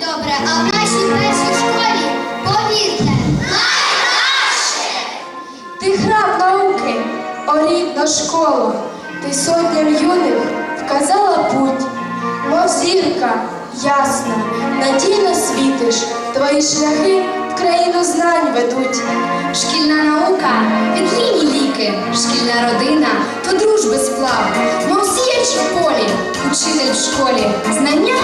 добре, а в нашій першій школі, повірте, найкраще! Ти храм науки, о рідна школа, ти сотням юних вказала путь, мов зірка ясна, надійно світиш, твої шляхи в країну знань ведуть. Шкільна наука відліні ліки, шкільна родина то дружби сплав. Мов сіяч в полі, учитель в школі, знання.